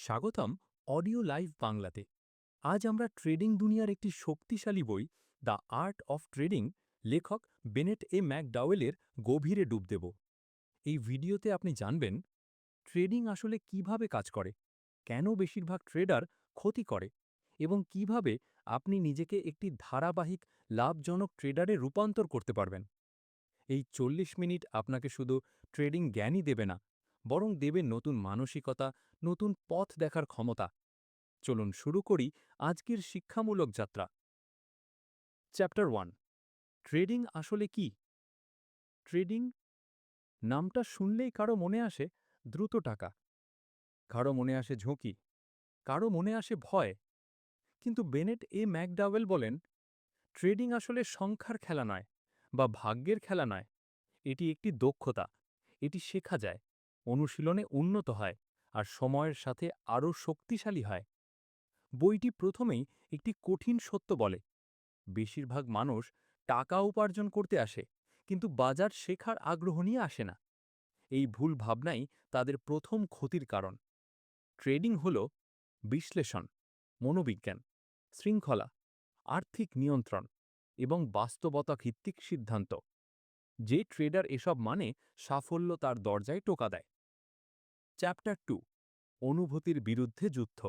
স্বাগতম audio live বাংলাতে। আজ আমরা ট্রেডিং দুনিয়ার একটি শক্তিশালী বই, দ্য আর্ট অফ ট্রেডিং, লেখক বেনেট এ ম্যাকডাওয়েলের গভীরে ডুব দেব। এই ভিডিওতে আপনি জানবেন, ট্রেডিং আসলে কীভাবে কাজ করে, কেন বেশিরভাগ ট্রেডার ক্ষতি করে, এবং কীভাবে আপনি নিজেকে একটি ধারাবাহিক লাভজনক ট্রেডারে রূপান্তর করতে পারবেন। এই চল্লিশ মিনিট আপনাকে শুধু ট্রেডিং জ্ঞানই দেবে না বরং দেবে নতুন মানসিকতা, নতুন পথ দেখার ক্ষমতা। চলুন শুরু করি আজকের শিক্ষামূলক যাত্রা। চ্যাপ্টার ওয়ান ট্রেডিং আসলে কি? ট্রেডিং নামটা শুনলেই কারও মনে আসে দ্রুত টাকা। কারও মনে আসে ঝুঁকি, কারও মনে আসে ভয়। কিন্তু বেনেট এ ম্যাকডাওয়েল বলেন ট্রেডিং আসলে সংখ্যার খেলা নয় বা ভাগ্যের খেলা নয়। এটি একটি দক্ষতা, এটি শেখা যায়। অনুশীলনে উন্নত হয় আর সময়ের সাথে আরও শক্তিশালী হয়। বইটি প্রথমেই একটি কঠিন সত্য বলে। বেশিরভাগ মানুষ টাকা উপার্জন করতে আসে, কিন্তু বাজার শেখার আগ্রহ নিয়ে আসে না। এই ভুল ভাবনাই তাদের প্রথম ক্ষতির কারণ। ট্রেডিং হল বিশ্লেষণ, মনোবিজ্ঞান, শৃঙ্খলা, আর্থিক নিয়ন্ত্রণ এবং বাস্তবতা ভিত্তিক সিদ্ধান্ত। যে ট্রেডার এসব মানে সাফল্য তার দরজায় টোকা দেয়। চ্যাপ্টার টু, অনুভূতির বিরুদ্ধে যুদ্ধ।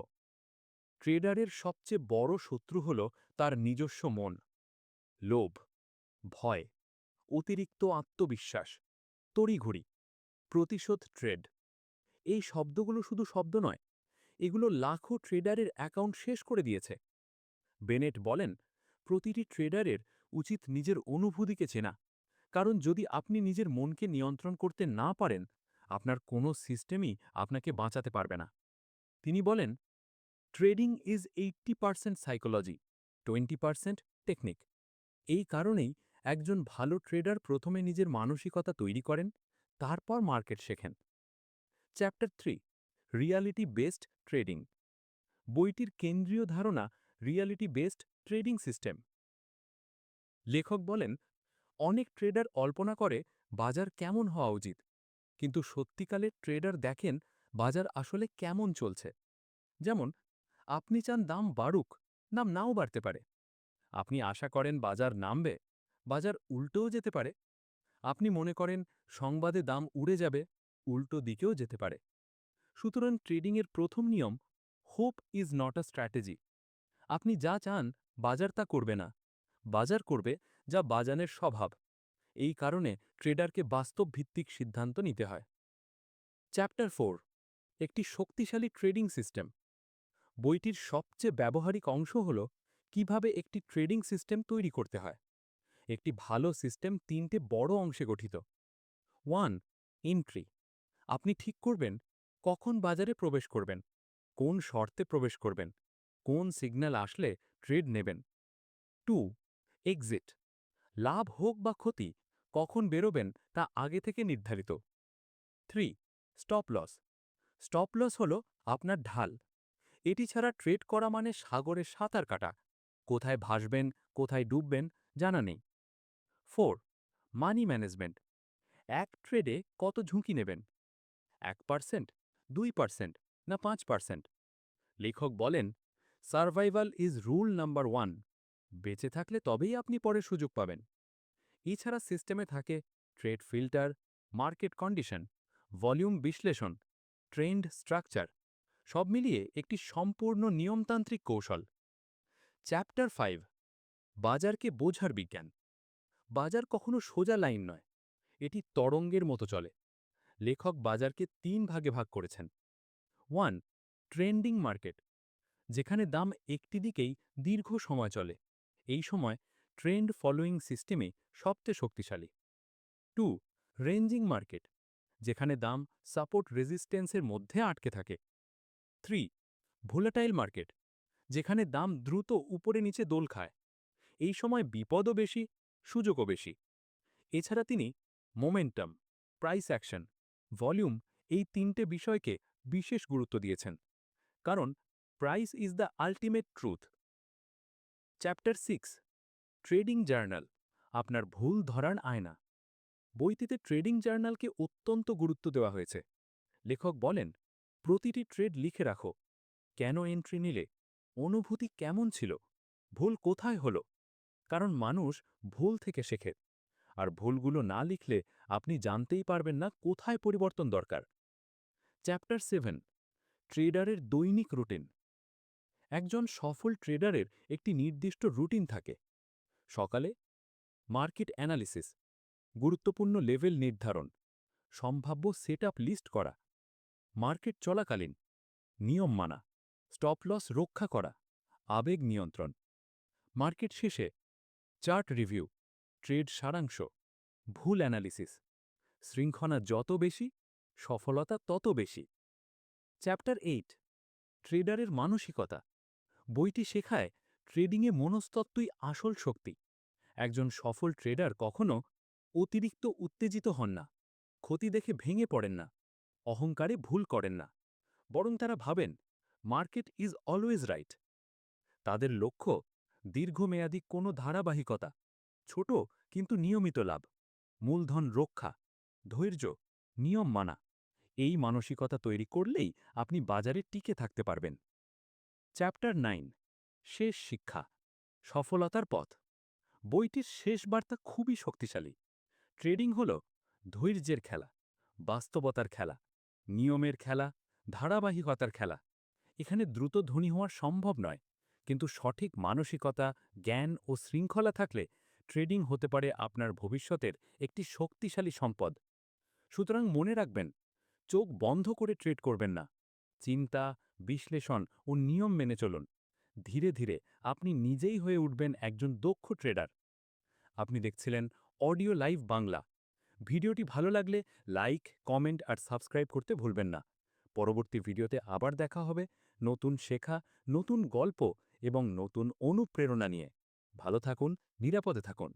ট্রেডারের সবচেয়ে বড় শত্রু হল তার নিজস্ব মন, লোভ, ভয়, অতিরিক্ত আত্মবিশ্বাস, তড়িঘড়ি, প্রতিশোধ ট্রেড। এই শব্দগুলো শুধু শব্দ নয়, এগুলো লাখো ট্রেডারের অ্যাকাউন্ট শেষ করে দিয়েছে। বেনেট বলেন, প্রতিটি ট্রেডারের উচিত নিজের অনুভূতিকে চেনা, কারণ যদি আপনি নিজের মনকে নিয়ন্ত্রণ করতে না পারেন আপনার কোনো সিস্টেমই আপনাকে বাঁচাতে পারবে না। তিনি বলেন, trading is eighty percent psychology, twenty percent technique. এই কারণেই একজন ভালো ট্রেডার প্রথমে নিজের মানসিকতা তৈরি করেন, তারপর মার্কেট শেখেন। Chapter three, reality based trading বইটির কেন্দ্রীয় ধারণা রিয়ালিটি বেসড ট্রেডিং সিস্টেম লেখক বলেন, অনেক ট্রেডার অল্পনা করে বাজার কেমন হওয়া উচিত কিন্তু সত্যিকালের ট্রেডার দেখেন বাজার আসলে কেমন চলছে। যেমন, আপনি চান দাম বাড়ুক দাম নাও বাড়তে পারে। আপনি আশা করেন বাজার নামবে, বাজার উল্টোও যেতে পারে। আপনি মনে করেন সংবাদে দাম উড়ে যাবে, উল্টো দিকেও যেতে পারে। সুতরাং ট্রেডিংয়ের প্রথম নিয়ম hope is not a strategy আপনি যা চান, বাজার তা করবে না। বাজার করবে যা বাজানের স্বভাব। এই কারণে ট্রেডারকে বাস্তব ভিত্তিক সিদ্ধান্ত নিতে হয়। চ্যাপ্টার ফোর, একটি শক্তিশালী ট্রেডিং সিস্টেম। বইটির সবচেয়ে ব্যবহারিক অংশ হল কীভাবে একটি ট্রেডিং সিস্টেম তৈরি করতে হয়। একটি ভালো সিস্টেম তিনটে বড় অংশে গঠিত। One, entry. আপনি ঠিক করবেন কখন বাজারে প্রবেশ করবেন, কোন শর্তে প্রবেশ করবেন, কোন সিগন্যাল আসলে ট্রেড নেবেন। Two, exit. লাভ হোক বা ক্ষতি কখন বেরোবেন তা আগে থেকে নির্ধারিত। Three stop loss stop loss হল আপনার ঢাল। এটি ছাড়া ট্রেড করা মানে সাগরে সাঁতার কাটা। কোথায় ভাসবেন, কোথায় ডুববেন জানা নেই। ফোর মানি ম্যানেজমেন্ট এক ট্রেডে কত ঝুঁকি নেবেন? এক পার্সেন্ট দুই পার্সেন্ট না পাঁচ পার্সেন্ট লেখক বলেন survival is rule number one বেঁচে থাকলে তবেই আপনি পরে সুযোগ পাবেন। এছাড়া সিস্টেমে থাকে trade filter, market condition, volume বিশ্লেষণ, ট্রেন্ড স্ট্রাকচার, সব মিলিয়ে একটি সম্পূর্ণ নিয়মতান্ত্রিক কৌশল। চ্যাপ্টার ফাইভ, বাজারকে বোঝার বিজ্ঞান। বাজার কখনো সোজা লাইন নয়, এটি তরঙ্গের মতো চলে। লেখক বাজারকে তিন ভাগে ভাগ করেছেন। ওয়ান, ট্রেন্ডিং মার্কেট, যেখানে দাম একটি দিকেই দীর্ঘ সময় চলে। এই সময় ট্রেন্ড ফলোয়িং সিস্টেমে সবচেয়ে শক্তিশালী। টু, রেঞ্জিং মার্কেট, যেখানে দাম সাপোর্ট রেজিস্ট্যান্সের মধ্যে আটকে থাকে। থ্রি, ভোলাটাইল মার্কেট, যেখানে দাম দ্রুত উপরে নিচে দোল খায়। এই সময় বিপদও বেশি, সুযোগও বেশি। এছাড়া তিনি মোমেন্টাম, প্রাইস অ্যাকশন, ভলিউম এই তিনটে বিষয়কে বিশেষ গুরুত্ব দিয়েছেন। কারণ price is the ultimate truth. Chapter six trading journal, আপনার ভুল ধরার আয়না। বইটিতে ট্রেডিং জার্নালকে অত্যন্ত গুরুত্ব দেওয়া হয়েছে। লেখক বলেন, প্রতিটি ট্রেড লিখে রাখো। কেন এন্ট্রি নিলে? অনুভূতি কেমন ছিল? ভুল কোথায় হল? কারণ মানুষ ভুল থেকে শেখে। আর ভুলগুলো না লিখলে আপনি জানতেই পারবেন না কোথায় পরিবর্তন দরকার। চ্যাপ্টার সেভেন, ট্রেডারের দৈনিক রুটিন। একজন সফল ট্রেডারের একটি নির্দিষ্ট রুটিন থাকে। সকালে মার্কেট অ্যানালিসিস, গুরুত্বপূর্ণ লেভেল নির্ধারণ, সম্ভাব্য সেট লিস্ট করা, মার্কেট চলাকালীন, নিয়ম মানা, স্টপ লস রক্ষা করা, আবেগ নিয়ন্ত্রণ, মার্কেট শেষে চার্ট রিভিউ, ট্রেড সারাংশ, ভুল অ্যানালিসিস, শৃঙ্খলা যত বেশি, সফলতা তত বেশি। চ্যাপ্টার এইট, ট্রেডারের মানসিকতা, বইটি শেখায় ট্রেডিংয়ে মনস্তত্ত্বই আসল শক্তি। একজন সফল ট্রেডার কখনো অতিরিক্ত উত্তেজিত হন না, ক্ষতি দেখে ভেঙে পড়েন না, অহংকারে ভুল করেন না। বরং তারা ভাবেন, মার্কেট ইজ অলওয়েজ রাইট। তাদের লক্ষ্য দীর্ঘমেয়াদী কোনো ধারাবাহিকতা, ছোট কিন্তু নিয়মিত লাভ, মূলধন রক্ষা, ধৈর্য, নিয়ম মানা। এই মানসিকতা তৈরি করলেই আপনি বাজারে টিকে থাকতে পারবেন। চ্যাপ্টার নাইন শেষ শিক্ষা, সফলতার পথ। বইটির শেষ বার্তা খুবই শক্তিশালী। ট্রেডিং হল ধৈর্যের খেলা, বাস্তবতার খেলা, নিয়মের খেলা, ধারাবাহিকতার খেলা। এখানে দ্রুত ধনী হওয়া সম্ভব নয়, কিন্তু সঠিক মানসিকতা, জ্ঞান ও শৃঙ্খলা থাকলে ট্রেডিং হতে পারে আপনার ভবিষ্যতের একটি শক্তিশালী সম্পদ। সুতরাং মনে রাখবেন, চোখ বন্ধ করে ট্রেড করবেন না। চিন্তা, বিশ্লেষণ ও নিয়ম মেনে চলুন। ধীরে ধীরে আপনি নিজেই হয়ে উঠবেন একজন দক্ষ ট্রেডার আপনি দেখছিলেন অডিও লাইভ বাংলা ভিডিওটি ভালো লাগলে লাইক কমেন্ট আর সাবস্ক্রাইব করতে ভুলবেন না। পরবর্তী ভিডিওতে আবার দেখা হবে নতুন শেখা, নতুন গল্প এবং নতুন অনুপ্রেরণা নিয়ে। ভালো থাকুন, নিরাপদে থাকুন।